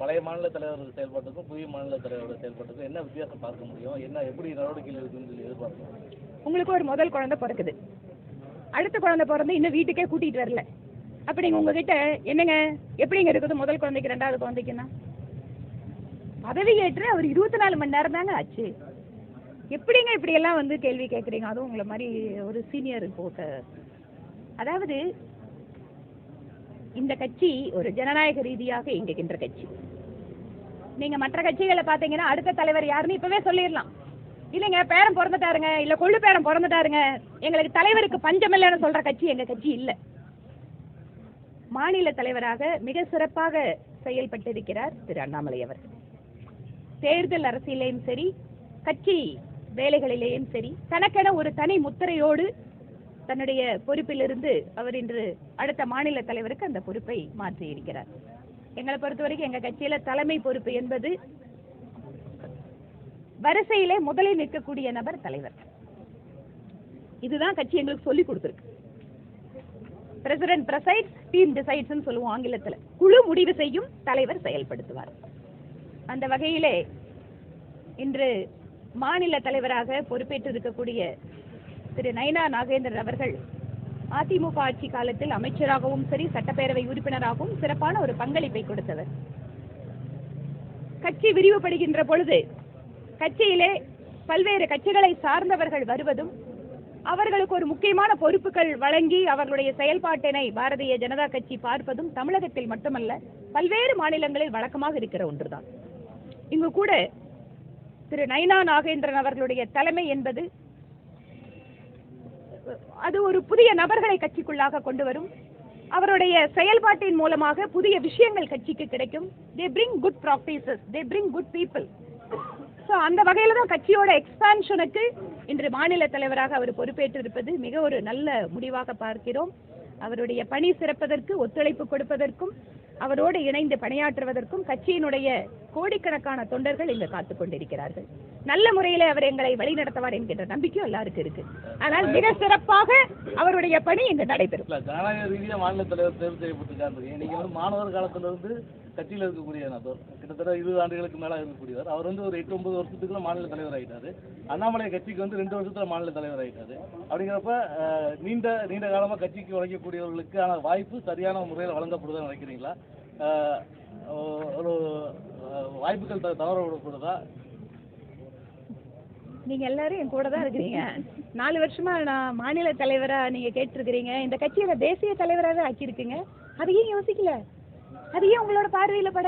பழைய மாநில தலைவர் செயல்பாட்டுக்கும் புதிய மாநில தலைவரோட செயல்பாட்டுக்கும் என்ன வித்தியாசம் பார்க்க முடியும்? என்ன எப்படி நடவடிக்கைகள் இருக்குன்னு சொல்லி எதிர்பார்க்கலாம் உங்களுக்கு ஒரு முதல் குழந்தை பிறக்குது. அடுத்த குழந்தை பிறந்து இன்னும் வீட்டுக்கே கூட்டிட்டு வரல. அப்படி நீங்க உங்ககிட்ட என்னங்க? எப்படிங்க இருக்குது முதல் குழந்தைக்கு ரெண்டாவது குழந்தைக்குன்னா? பதவி ஏற்று அவர் இருபத்தி நாலு மணி நேரம் தாங்க ஆச்சு. எப்படிங்க இப்படி எல்லாம் வந்து கேள்வி கேட்குறீங்க? அதுவும் உங்களை மாதிரி ஒரு சீனியர் போட்ட அதாவது இந்த கட்சி ஒரு ஜனநாயக ரீதியாக இயங்குகின்ற கட்சி. நீங்க மற்ற கட்சிகளை பாத்தீங்கன்னா அடுத்த தலைவர் யாருன்னு இப்பவே சொல்லிடலாம். இல்லைங்க பேரன் பிறந்துட்டாருங்க இல்ல கொள்ளு பேரன் பிறந்துட்டாருங்க. எங்களுக்கு தலைவருக்கு பஞ்சம் இல்லைன்னு சொல்ற கட்சி எங்க கட்சி இல்ல. மாநில தலைவராக மிக சிறப்பாக செயல்பட்டிருக்கிறார் திரு அண்ணாமலை அவர். தேர்தல் அரசியலையும் சரி கட்சி வேலைகளிலேயும் சரி தனக்கென ஒரு தனி முத்திரையோடு தன்னுடைய பொறுப்பிலிருந்து அவர் இன்று அடுத்த மாநில தலைவருக்கு அந்த பொறுப்பை மாற்றியிருக்கிறார். எங்களை பொறுத்த வரைக்கும் எங்க கட்சியில தலைமை பொறுப்பு என்பது வரிசையிலே முதலில் நிற்கக்கூடிய நபர் தலைவர். இதுதான் கட்சி எங்களுக்கு சொல்லி கொடுத்துருக்கு. பிரசிடென்ட் பிரசைட்ஸ் டீம் டிசைட்ஸ்னு சொல்லுவோம் ஆங்கிலத்துல. குழு முடிவு செய்யும் தலைவர் செயல்படுத்துவார். அந்த வகையிலே இன்று மாநில தலைவராக பொறுப்பேற்று இருக்கக்கூடிய திரு நயனா நாகேந்திரன் அவர்கள். அதிமுக ஆட்சி காலத்தில் அமைச்சராகவும் சரி சட்டப்பேரவை உறுப்பினராகவும் சிறப்பான ஒரு பங்களிப்பை கொடுத்தவர். கட்சி விரிவுபடுகின்ற பொழுது கட்சியிலே பல்வேறு கட்சிகளை சார்ந்தவர்கள் வருவதும் அவர்களுக்கு ஒரு முக்கியமான பொறுப்புகள் வழங்கி அவர்களுடைய செயல்பாட்டினை பாரதிய ஜனதா கட்சி பார்ப்பதும் தமிழகத்தில் மட்டுமல்ல பல்வேறு மாநிலங்களில் வழக்கமாக இருக்கிற ஒன்றுதான். இங்கு கூட திரு நயனா நாகேந்திரன் அவர்களுடைய தலைமை என்பது அது ஒரு புதிய நபர்களை கட்சிக்குள்ளாக கொண்டு வரும். அவருடைய செயல்பாட்டின் மூலமாக புதிய விஷயங்கள் கட்சிக்கு கிடைக்கும். They bring good practices they bring good people so அந்த வகையில் தான் கட்சியோட எக்ஸ்பான்ஷனுக்கு இன்று மாநில தலைவராக அவர் பொறுப்பேற்றிருப்பது மிக ஒரு நல்ல முடிவாக பார்க்கிறோம். அவருடைய பணி சிறப்பதற்கு ஒத்துழைப்பு கொடுப்பதற்கும் அவரோடு இணைந்து பணியாற்றுவதற்கும் கட்சியினுடைய கோடிக்கணக்கான தொண்டர்கள் இங்கு காத்துக்கொண்டிருக்கிறார்கள் நல்ல முறையில் அவர் எங்களை வழிநடத்துவார் என்கின்ற நம்பிக்கையும் எல்லாருக்கும் இருக்கு. ஆனால் மிக சிறப்பாக அவருடைய பணி இங்கு நடைபெறும். ஜனநாயக ரீதியா மாநில தலைவர் தேர்வு செய்யப்பட்டிருக்காரு நீங்க வந்து மாணவர் காலத்துல இருந்து கட்சியில இருக்கக்கூடிய நபர் கிட்டத்தட்ட இருபது ஆண்டுகளுக்கு மேல இருக்கக்கூடியவர். அவர் வந்து ஒரு எட்டு ஒன்பது வருஷத்துக்குள்ள மாநில தலைவர் ஆயிட்டாரு. அண்ணாமலை கட்சிக்கு வந்து ரெண்டு வருஷத்துல மாநில தலைவர் ஆயிட்டாரு. அப்படிங்கிறப்ப நீண்ட நீண்ட காலமா கட்சிக்கு உழைக்கக்கூடியவர்களுக்கான வாய்ப்பு சரியான முறையில் வழங்கப்படுதுன்னு நினைக்கிறீங்களா? ஒரு வாய்ப்புகள் தவற விடப்படுதா? நீங்க எல்லாரும் என் கூட தான் இருக்கிறீங்க. நாலு வருஷமா நான் மாநில தலைவரா நீங்க கேட்டிருக்கிறீங்க. இந்த கட்சியோட தேசிய தலைவராக ஆக்கியிருக்கீங்க. அதையும் யோசிக்கல. அதையும் உங்களோட பார்வையில பட